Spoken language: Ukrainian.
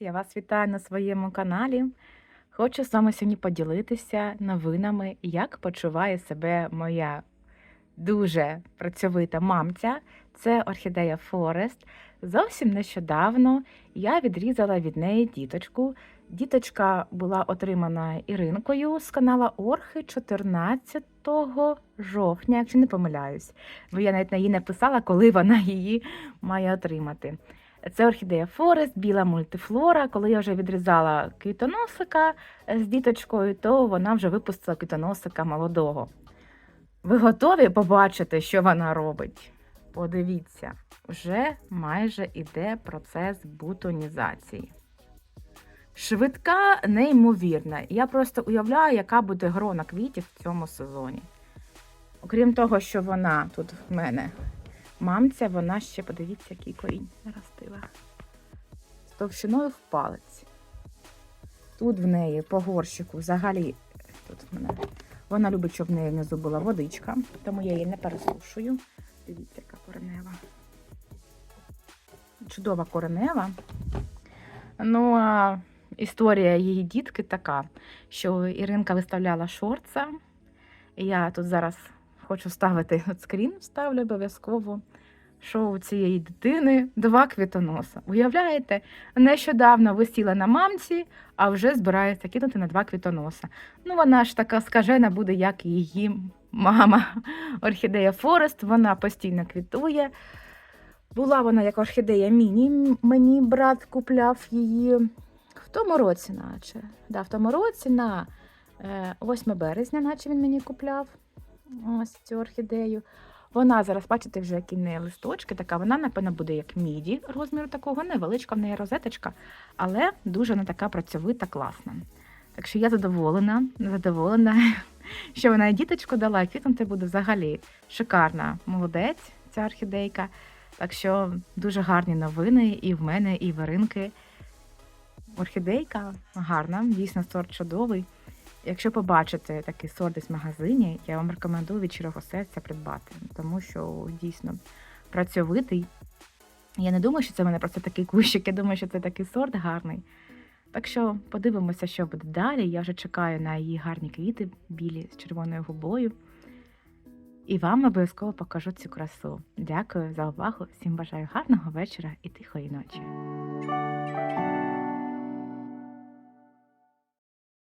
Я вас вітаю на своєму каналі. Хочу з вами сьогодні поділитися новинами, як почуває себе моя дуже працьовита мамця. Це орхідея Форест. Зовсім нещодавно я відрізала від неї діточку. Діточка була отримана Іринкою з канала Орхи 14 жовтня, якщо не помиляюсь. Бо я навіть на її написала, коли вона її має отримати. Це орхідея Форест, біла мультифлора. Коли я вже відрізала квітоносика з діточкою, то вона вже випустила квітоносика молодого. Ви готові побачити, що вона робить? Подивіться, вже майже іде процес бутонізації. Швидка, неймовірна. Я просто уявляю, яка буде грона квітів в цьому сезоні. Окрім того, що вона тут в мене мамця, вона ще, подивіться, який корінь наростила. З товщиною в палець. Тут в неї по горщику взагалі, тут в мене, вона любить, щоб в неї внизу була водичка, тому я її не пересушую. Дивіться, яка коренева. Чудова коренева. Ну, а історія її дітки така, що Іринка виставляла шорца. Я тут зараз хочу ставити скрін, ставлю обов'язково. Що у цієї дитини два квітоноса. Уявляєте, нещодавно висіла на мамці, а вже збирається кинути на два квітоноса. Ну, вона ж така скажена буде, як і її мама. Орхідея Форест, вона постійно квітує. Була вона як орхідея міні. Мені брат купляв її в тому році, наче. Да, в тому році на е, 8 березня, наче він мені купляв ось цю орхідею. Вона зараз, бачите, вже які в неї листочки, така вона, напевно, буде як міді розміру такого, невеличка в неї розеточка, але дуже вона така працьовита, класна. Так що я задоволена, задоволена, що вона і діточку дала, і квітнути буде взагалі шикарна молодець, ця орхідейка. Так що дуже гарні новини і в мене, і в Іринки. Орхідейка гарна, дійсно сорт чудовий. Якщо побачите такий сорт десь в магазині, я вам рекомендую від щирого серця придбати, тому що дійсно працьовитий. Я не думаю, що це в мене просто такий кущик, я думаю, що це такий сорт гарний. Так що подивимося, що буде далі. Я вже чекаю на її гарні квіти, білі з червоною губою. І вам обов'язково покажу цю красу. Дякую за увагу. Всім бажаю гарного вечора і тихої ночі.